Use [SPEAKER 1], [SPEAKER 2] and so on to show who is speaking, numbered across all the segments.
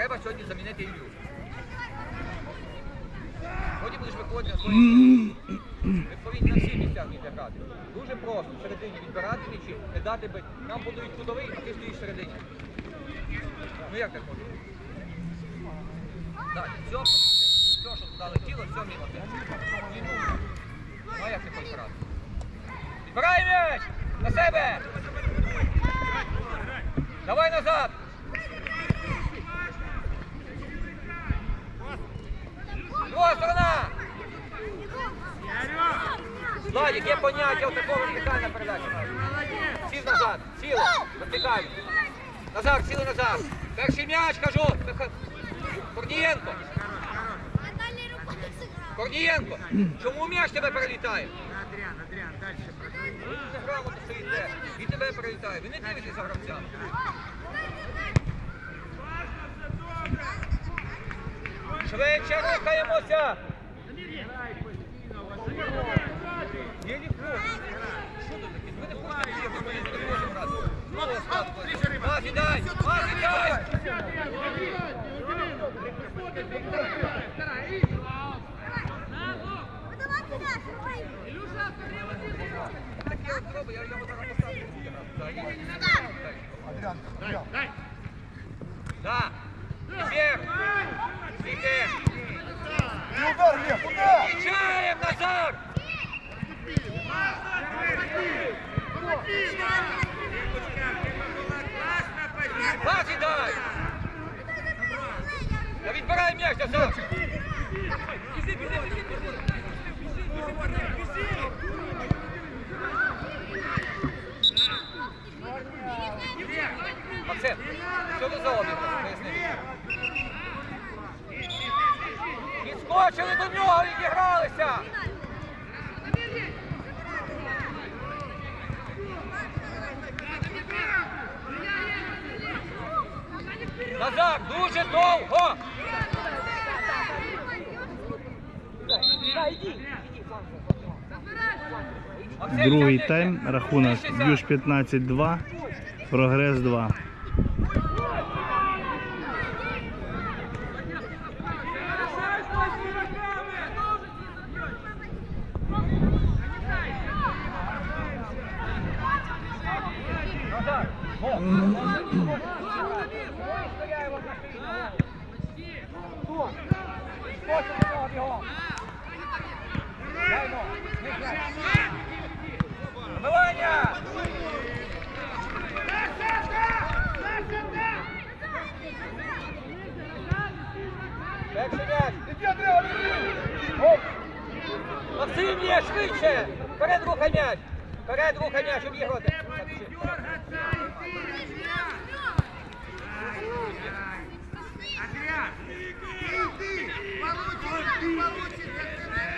[SPEAKER 1] Треба сьогодні замінити Ілью. Сьогодні будеш виходити на свої відповідь на всі місця вміти грати. Дуже просто в середині відбирати м'ячі, не дати би. Нам подають кутовий, а ти стоїш в середині. Ну як так може? Так, все, все, що туди летіло, все мимо ну, Ну а як ти хочеш грати? Відбирай м'яч! На себе! Давай назад! Друга! Владик, є поняття от такого вертикальна передача. Сів назад, сіли, вертикально. Назар, сіли назад. Перший м'яч, кажу. Корнієнко. Корнієнко. Чому м'яч тебе перелітає?
[SPEAKER 2] Адріан, Адріан, далі
[SPEAKER 1] неграмотно стоїте. Він тебе перелітає. Ви не дивитеся за Швидше рухаємося. Є ніхто. Що тут таке? Ви не хочете бігати, ми не можемо грати. Знову складу. Пас віддай! Пас віддай! Так я от зроблю, я його зараз поставлю. Так, і-
[SPEAKER 3] Адриан, Адриан.
[SPEAKER 1] Да. Теперь. Теперь.
[SPEAKER 3] И удар, Лев, удар!
[SPEAKER 1] Встречаем, Назар! Пас дай! Да відбирай м'яч, Назар! Максим, що ви за обіг? Поясни. Підскочили до нього, відігралися! Назар, дуже довго!
[SPEAKER 4] Другий тайм, рахунок Юж 15-2, прогрес 2.
[SPEAKER 1] Назар, во. Меланя! Перший м'яч!
[SPEAKER 3] Иди, Адриан, иди! Оп!
[SPEAKER 1] Максим є швидше! Вперед рухай м'яч! Вперед рухай м'яч, обіграти!
[SPEAKER 2] Адріан, іди, получиться, не получиться.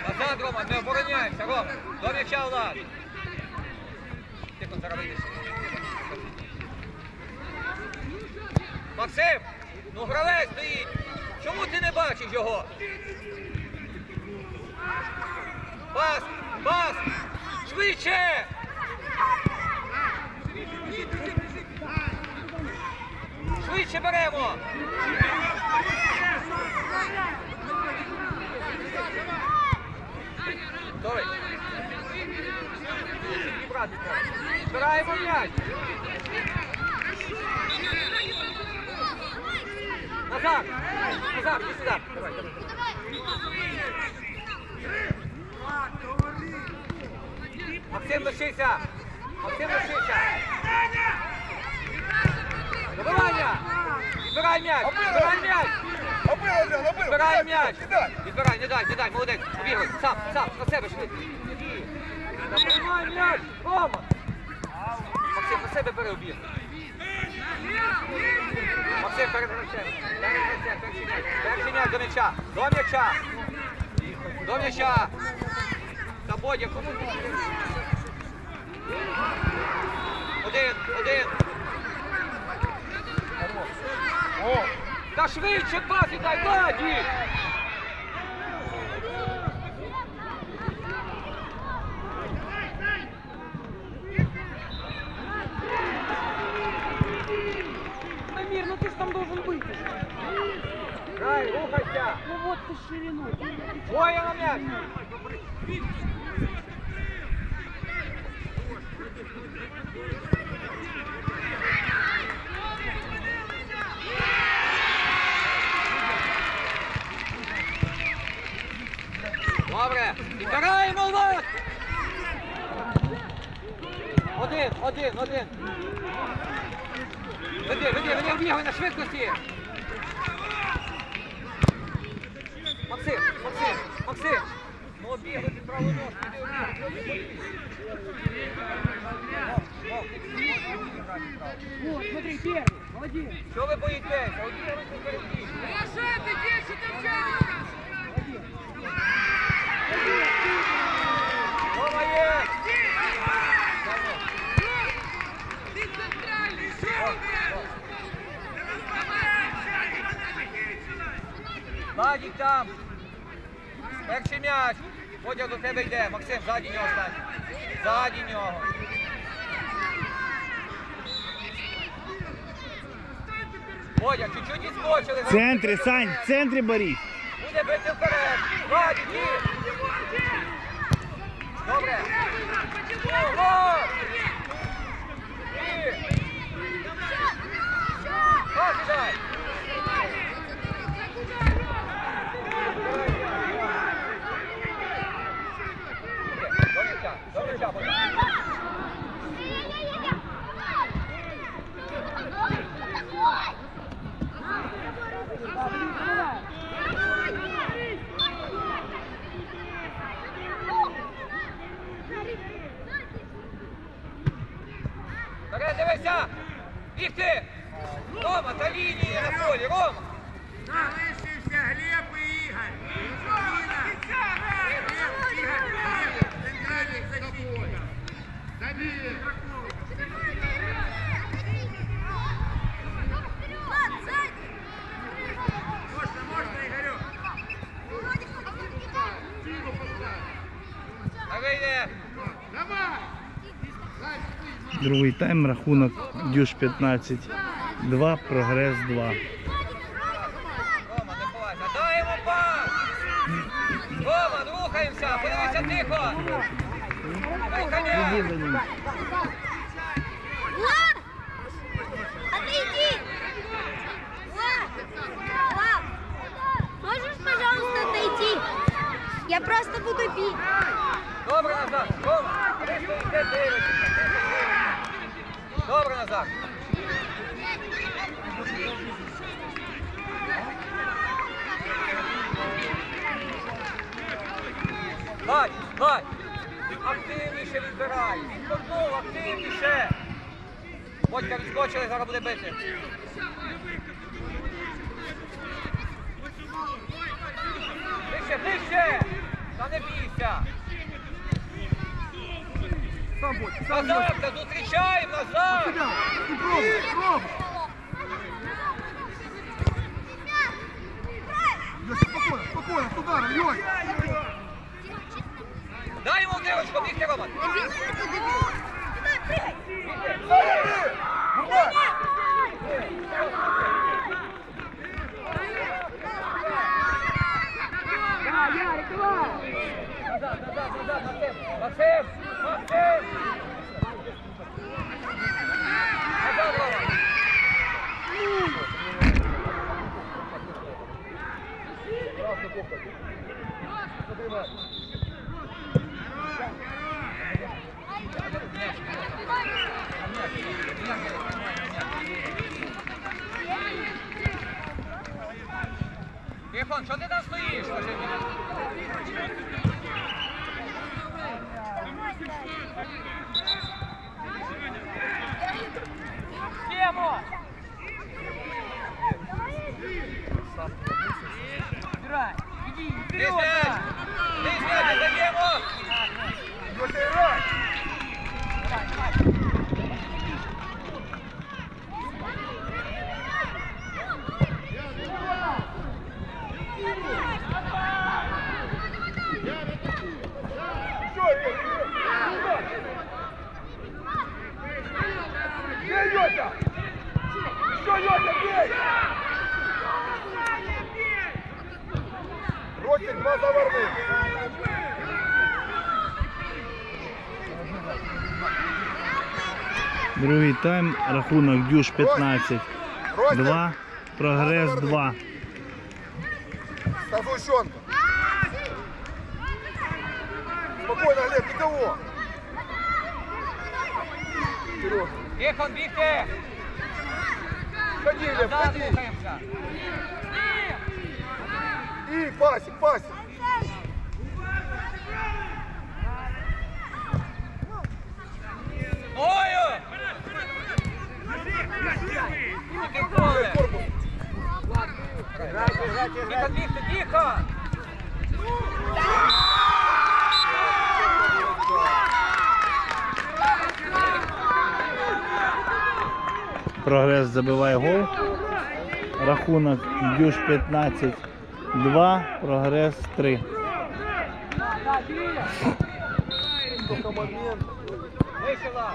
[SPEAKER 1] Назад, Рома, не обороняємося, Рома! До м'яча, Влад! Тихо, зараз. Максим! Ну гравець стоїть! Чому ти не бачиш його? Пас! Пас! Швидше! Швидше беремо! Давай. Зібрати треба. Збираємо м'яч. Назад! Назад, іди сюди. Давай, давай. Максим, лишися! Максим, лишися! Добивання! Відбирай м'яч! Відбирай м'яч! Відбирай м'яч! Відбирай, не дай, не дай, молодець! Обігруй! Сам, сам, на себе швидко! Забирай м'яч! Рома! Максим, на себе бери обіг! Максим, перед гравцем! Перед гравцем, перший м'яч! Перший м'яч до м'яча! До м'яча! До м'яча! Та Бодя, кому? Один, один!
[SPEAKER 3] О!
[SPEAKER 1] Та швидше пас віддай, Владі!
[SPEAKER 5] Амир, ну ты же там должен быть. уже.
[SPEAKER 1] Грай, рухайся!
[SPEAKER 5] Ну вот ты ширину.
[SPEAKER 1] Двоє на м'яч! Добре! Підбираємо лад! Один, один, один. Веди, веди, веди, бігай на швидкості. Максим, Максим, Максим. Ну, обігай під праву ножку, обігай. Вов,
[SPEAKER 5] Вот, смотри, первый. Молодец.
[SPEAKER 1] Що ви боїтеся? Обігайте впереді. Рома є! Ладік там. Перший м'яч. Водя до тебе йде. Максим, ззаді нього стань. Ззаді нього. Водя, чуть-чуть відскочили.
[SPEAKER 4] В центрі, Сань, в центрі боріть.
[SPEAKER 1] Буде бити вперед. Владик, ні. Добре. Ого! Ні. Пас дай. До м'яча, до м'яча, будь ласка. Вперед, дивися! Бігти! Рома, та лінії на полі, Рома!
[SPEAKER 2] Залишився Глеб і Ігор. Зміна. Глеб, Ігор, Глеб, центральний защитник. Забій. Можна, можна, Ігорю.
[SPEAKER 1] А вийде!
[SPEAKER 2] Давай.
[SPEAKER 4] Другий тайм, рахунок Дюш 15. 2, прогрес 2.
[SPEAKER 1] Рома, не ховайся. Дай йому пас! Рома, рухаємося! Подивися тихо! Рухання!
[SPEAKER 4] Іди за ним.
[SPEAKER 6] Влад! Отойди! Влад! Влад! Можешь, пожалуйста, отойти? Я просто буду бить.
[SPEAKER 1] Добре, назад! Рома! а ви стоїте, дивитеся. Добре, назад! Гладь, гладь! Активніше відбирай! Відкотнув, активніше! Бодька відскочили, зараз буде бити. Ближче, ближче! Та не бійся! Назад, зустрічаємо, назад!
[SPEAKER 3] И пробуй, пробуй. Леша, спокойно, спокойно, с ударом, Леша.
[SPEAKER 1] Дай йому в дивочку, бігти, Роман!
[SPEAKER 5] Да, Ярик, давай.
[SPEAKER 1] Назад, назад, назад, Максим! Максим! Максим! Назад, Рома! Тихон, що ти там стоїш? Скажи мені? Тему!
[SPEAKER 5] Играй. Иди,
[SPEAKER 1] Ти
[SPEAKER 5] вперед!
[SPEAKER 1] знаєш!
[SPEAKER 5] да.
[SPEAKER 1] Ти знаєш,
[SPEAKER 4] Другий тайм, рахунок Дюш 15. 2, прогрес 2.
[SPEAKER 3] Став Гущенко. Спокойно, Олег, никого. Вперед. Входи, Лев,
[SPEAKER 1] Назад
[SPEAKER 3] входи.
[SPEAKER 1] рухаємося.
[SPEAKER 3] И пасик, пасик.
[SPEAKER 4] Прогрес забиває гол. Рахунок Дюш 15. 2, прогрес 3.
[SPEAKER 5] Да, Кирилл.
[SPEAKER 3] Только.
[SPEAKER 1] Вийшла!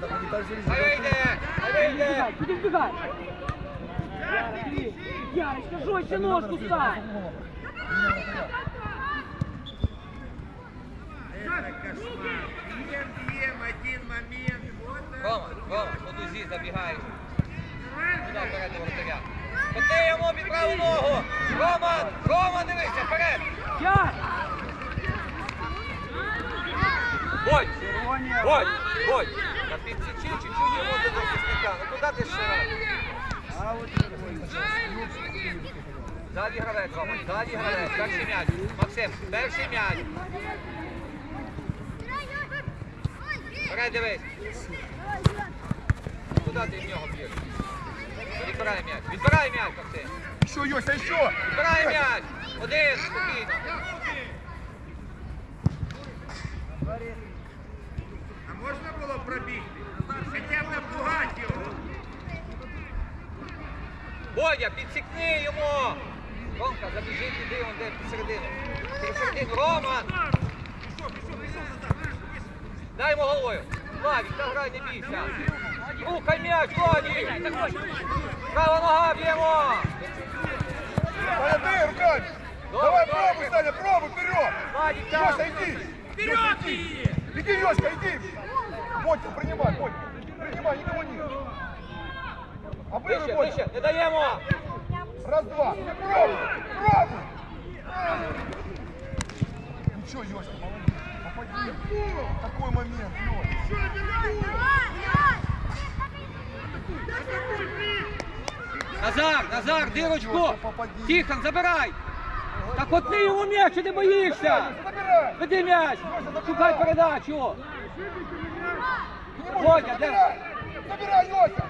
[SPEAKER 3] Так, они так же
[SPEAKER 1] Хай вийде! Хай вийде!
[SPEAKER 5] Иди вбегай. Яра, Кирилл. Ярочка, жестче ножку ставь.
[SPEAKER 2] Это кошмар. Бьем, бьем, один момент. Вот так.
[SPEAKER 1] Рома, Рома, по дузі забігаєш. Туди вперед до воротаря. Коти йому під праву ногу! Рома! Рома, дивися, вперед!
[SPEAKER 5] Яр.
[SPEAKER 1] Будь! Будь! Будь! Та підсічи чуть-чуть йому до захисника. Ну куди ти ще раз? Ззаді гравець, Рома, ззаді гравець. Перший м'яч. Максим, перший м'яч. Вперед дивись. Куди ти в нього б'єш? Відбирай м'яч. Відбирай м'яч, Максим.
[SPEAKER 3] Еще, Йося, еще.
[SPEAKER 1] Відбирай м'яч. Один, спокійно.
[SPEAKER 2] А можна було пробігти? Хоча б напугати його.
[SPEAKER 1] Бодя, підсікни йому! Ромка, забіжи туди, он де посередину. Через середину. Рома! Дай йому головою. Владик, та грай, не бійся. Рухай м'яч, Владик! Права нога б'ємо!
[SPEAKER 3] Ты руками. Давай, пробуй, Саня, пробуй, вперед.
[SPEAKER 1] Владик, там!
[SPEAKER 3] Иди. Вперед иди. Йоська, иди. Бодька, принимай, Бодька. Принимай, никого нет. Обрывай,
[SPEAKER 1] Вище,
[SPEAKER 3] Бодька.
[SPEAKER 1] вище, не даємо!
[SPEAKER 3] Раз, два. Пробуй, пробуй. Ничего, Йоська, молодец. Попади. Такой момент, Йоська.
[SPEAKER 1] Назар, Назар,
[SPEAKER 3] попади.
[SPEAKER 1] Тихон, забирай! Так от ти йому м'яч, чи ти боїшся!
[SPEAKER 3] Забирай.
[SPEAKER 1] Веди м'яч! Шукай передачу!
[SPEAKER 3] Не
[SPEAKER 1] де?
[SPEAKER 3] забирай. Забирай, Йося.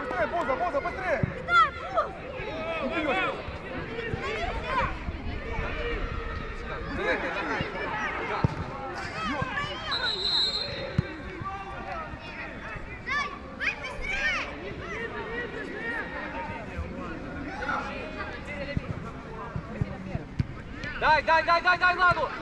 [SPEAKER 3] Быстрее, Боза, Боза, быстрее. Иди, Йося.
[SPEAKER 1] Дай, дай, дай, дай, дай, ладу!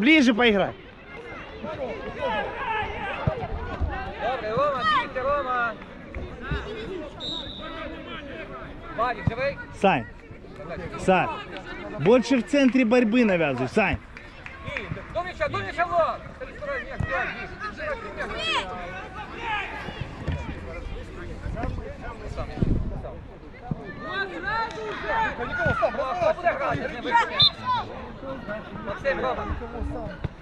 [SPEAKER 4] Ближе поиграй.
[SPEAKER 1] Добре, Рома, бігти, Рома. Вадик, живий?
[SPEAKER 4] Сань, Сань, больше в центре борьбы навязывай, Сань.
[SPEAKER 1] До м'яча, до м'яча, Влад. Сам, сам.
[SPEAKER 3] Да никого, сам,
[SPEAKER 1] Ну, а хто буде грати? Максим, Рома.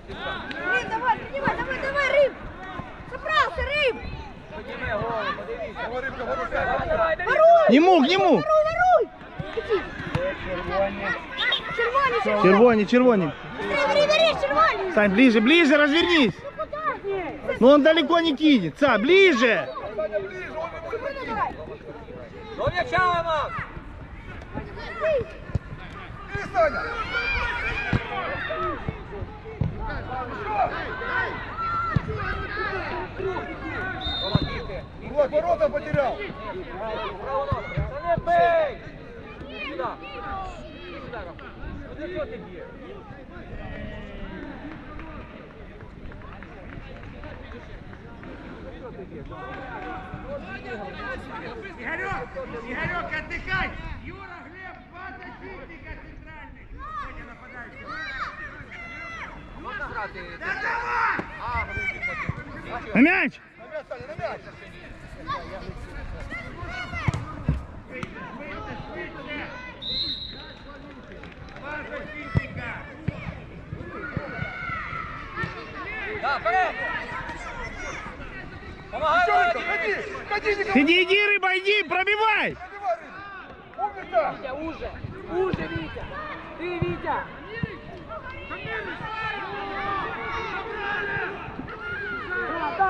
[SPEAKER 6] Рим, давай, принимай, давай, давай, Рим! Собрался, Рим!
[SPEAKER 1] Підніми голову, подивіться.
[SPEAKER 3] Давай, Рыбка, воруй,
[SPEAKER 1] Давай, давай, давай.
[SPEAKER 6] Воруй!
[SPEAKER 4] Не мог, не мог.
[SPEAKER 6] Воруй, воруй! Иди. Червоні,
[SPEAKER 4] Червоні, червоні.
[SPEAKER 6] Бери, бери, червоний.
[SPEAKER 4] Сань, ближе, ближе, развернись. Ну он далеко не кинет. Са, ближе.
[SPEAKER 3] Саня, ближе, он не может пройти.
[SPEAKER 6] Давай.
[SPEAKER 1] До м'яча, Роман!
[SPEAKER 3] Иди, Саня.
[SPEAKER 1] Роман, бігти!
[SPEAKER 3] Влад, ворота потерял.
[SPEAKER 1] Право ногу! Та не бей! Сюди! Іди сюди, Роман! Ну для чого ти б'єш?
[SPEAKER 2] Игорек, Игорек, отдыхай! Юра, Глеб, два защитника
[SPEAKER 4] На мяч.
[SPEAKER 1] Да! Помагай,
[SPEAKER 3] Девчонка,
[SPEAKER 1] Владик!
[SPEAKER 3] ходи, ходи,
[SPEAKER 4] Иди, иди, рыба, иди, пробивай.
[SPEAKER 3] пробивай, Рыба. Умница.
[SPEAKER 5] Витя, уже! Уже, Витя! Ты, Витя!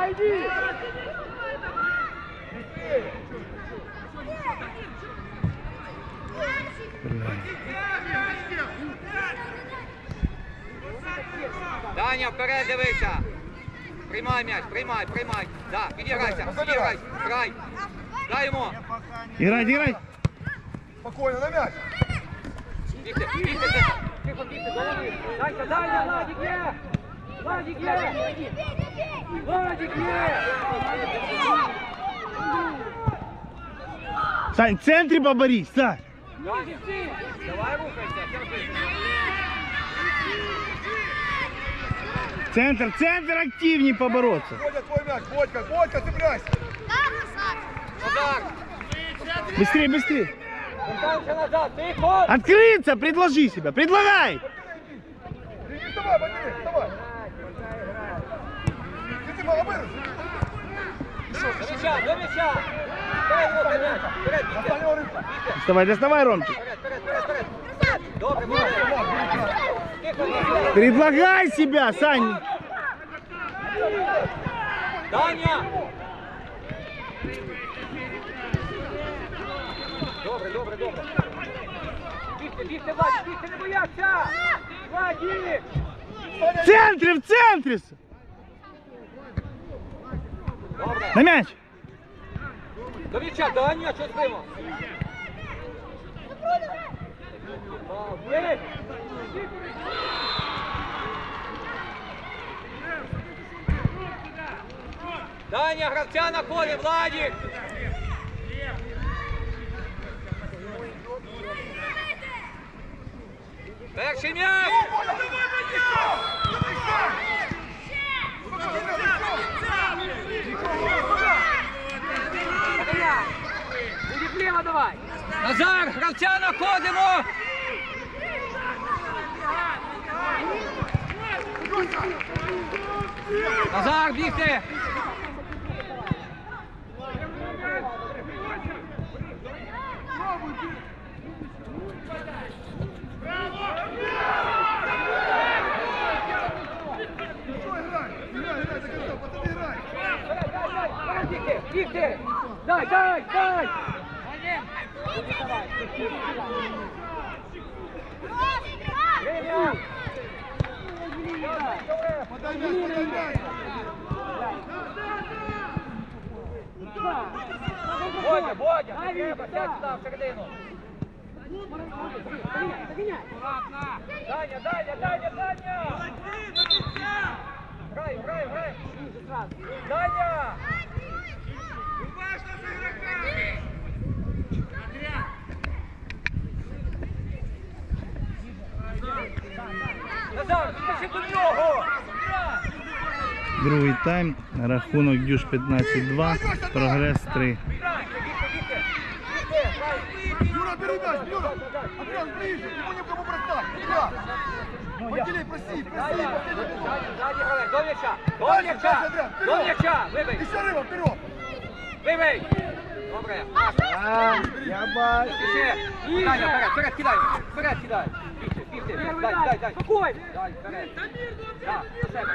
[SPEAKER 5] Да, да, иди!
[SPEAKER 1] Даня, вперед дивися! Приймай м'яч, приймай, приймай! Да, підіграйся, підіграйся, грай! Дай йому!
[SPEAKER 4] Играть, играть.
[SPEAKER 3] Спокойно, на мяч.
[SPEAKER 1] Бігти, бігти, тихо! Тихо, бігти, голови! Данька, Даня, Владик є! Владик є! Владик є!
[SPEAKER 4] Сань, в центре поборись, Сань.
[SPEAKER 1] Даня, давай рухайся, терпи!
[SPEAKER 4] Центр, центр активнее побороться.
[SPEAKER 3] Бодя, твой мяч. Бодька, Бодька, цепляйся.
[SPEAKER 1] Назар!
[SPEAKER 4] Быстрее, быстрее.
[SPEAKER 1] Вертаємося назад, тихо!
[SPEAKER 4] Открыться, предложи себя, предлагай.
[SPEAKER 3] Иди, вставай,
[SPEAKER 4] Доставай, доставай, Ромчик.
[SPEAKER 1] Вперед, вперед, вперед, вперед! Добре, молодець! Тихо, тихо!
[SPEAKER 4] Предлагай себя, Сань.
[SPEAKER 1] Даня! Добре, добре, добре. Бігти, бігти, Владик, бігти, не бояться! Владик!
[SPEAKER 4] В центре, в центре. На мяч.
[SPEAKER 1] До м'яча, Даня, що стоїмо? Вперед! Даня, гравця на полі, Владик! Перший м'яч!
[SPEAKER 5] Даня! Иди влево давай!
[SPEAKER 1] Назар, гравця находимо! Назар, бігти!
[SPEAKER 3] Что играй? Играй, играй до конца, пацаны, играй.
[SPEAKER 5] Бігти! Бігти! Дай, дай, дай!
[SPEAKER 1] Бодя, Бодя, не треба, сядь сюди.
[SPEAKER 5] Догоняй, догоняй!
[SPEAKER 1] Даня, Даня, Даня, Даня! Грай, грай, грай! Даня!
[SPEAKER 2] Уважно с игроками! Отряд!
[SPEAKER 1] Назар, спіши до нього!
[SPEAKER 4] Другий тайм. Рахунок Дюш 15-2. Прогрес 3.
[SPEAKER 1] Бігти, бігти, бігти! Бігти, грай!
[SPEAKER 3] Юра, бери мяч, Юра. Андрей, ближе, ему не в кому бросать. Игра. Пантелей, проси, проси,
[SPEAKER 1] грай, до м'яча! До м'яча! До м'яча! Вибий!
[SPEAKER 3] Еще рыба, вперед.
[SPEAKER 1] Вибий! Добре!
[SPEAKER 4] Я бачу.
[SPEAKER 1] Ще! Вперед, вперед кидай! Вперед кидай! Бігти, бігти! ти.
[SPEAKER 5] Первый
[SPEAKER 1] Дай, дай, дай.
[SPEAKER 5] Спокойно.
[SPEAKER 1] Дай, вперед. Так, на себе.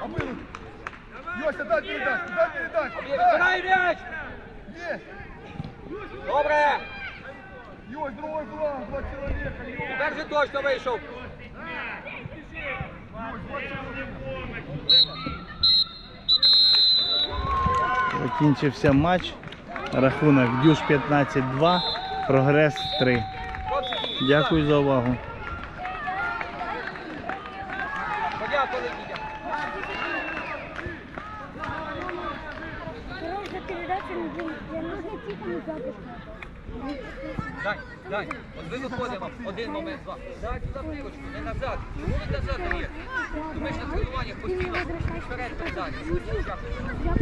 [SPEAKER 3] А мы... Йося, дай передачу, дай передачу.
[SPEAKER 1] Збирай м'яч.
[SPEAKER 3] Есть.
[SPEAKER 1] Добре.
[SPEAKER 3] Йось, другой фланг, два человека. Йось,
[SPEAKER 1] Тепер же точно вийшов.
[SPEAKER 3] два человека.
[SPEAKER 4] Закінчився матч. Рахунок Дюш 15-2, Прогрес 3. Дякую за увагу.
[SPEAKER 1] Дай, дай. От ви виходимо. Один момент, два. Дай туди плівочку, не назад. Чому ви назад даєте? Ж на тренуваннях постійно вперед передачі. Дякую.